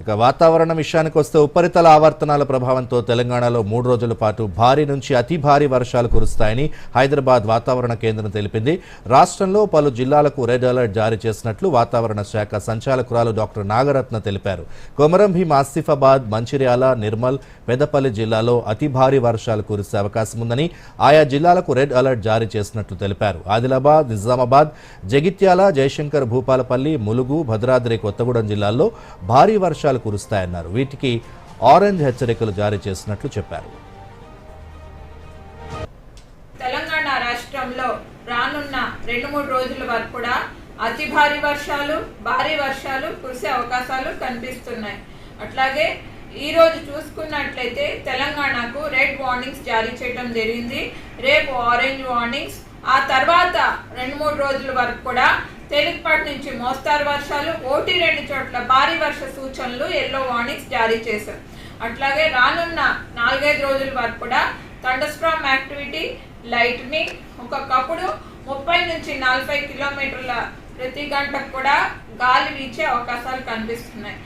ఇక వాతావరణం విషయానికి వస్తే ఉపరితల ఆవర్తనాల ప్రభావంతో తెలంగాణలో మూడు రోజుల పాటు భారీ నుంచి అతి భారీ వర్షాలు కురుస్తాయని హైదరాబాద్ వాతావరణ కేంద్రం తెలిపింది. రాష్ట్రంలో పలు జిల్లాలకు రెడ్ అలర్ట్ జారీ చేసినట్లు వాతావరణ శాఖ సంచాలకురాలు డాక్టర్ నాగరత్న తెలిపారు. కొమరంభీం ఆసిఫాబాద్ మంచిర్యాల నిర్మల్ పెదపల్లి జిల్లాలో అతి భారీ వర్షాలు కురిసే అవకాశం ఉందని ఆయా జిల్లాలకు రెడ్ అలర్ట్ జారీ చేసినట్లు తెలిపారు. ఆదిలాబాద్ నిజామాబాద్ జగిత్యాల జయశంకర్ భూపాలపల్లి ములుగు భద్రాద్రి కొత్తగూడెం జిల్లాల్లో భారీ వర్షాలు కురుస్తాయన్నారు. వీటికి ఆరెంజ్ హెచ్చరికలు జారీ చేసినట్లు చెప్పారు. తెలంగాణ రాష్ట్రంలో రానున్న రెండు మూడు రోజుల వరకు కూడా అతి భారీ వర్షాలు భారీ వర్షాలు కురిసే అవకాశాలు కనిపిస్తున్నాయి. అట్లాగే ఈ రోజు చూసుకున్నట్లయితే తెలంగాణకు రెడ్ వార్నింగ్స్ జారీ చేయడం జరిగింది. రేపు ఆరెంజ్ వార్నింగ్స్ ఆ తర్వాత రెండు మూడు రోజుల వరకు కూడా తేలికపాటి నుంచి మోస్తారు వర్షాలు ఒకటి రెండు చోట్ల భారీ వర్ష సూచనలు ఎల్లో వార్నింగ్స్ జారీ చేశారు. అట్లాగే రానున్న నాలుగైదు రోజుల వరకు కూడా థండర్స్ట్రామ్ యాక్టివిటీ లైట్నింగ్ ఒక్కొక్కప్పుడు ముప్పై నుంచి నలభై కిలోమీటర్ల ప్రతి గంటకు కూడా గాలి వీచే అవకాశాలు కనిపిస్తున్నాయి.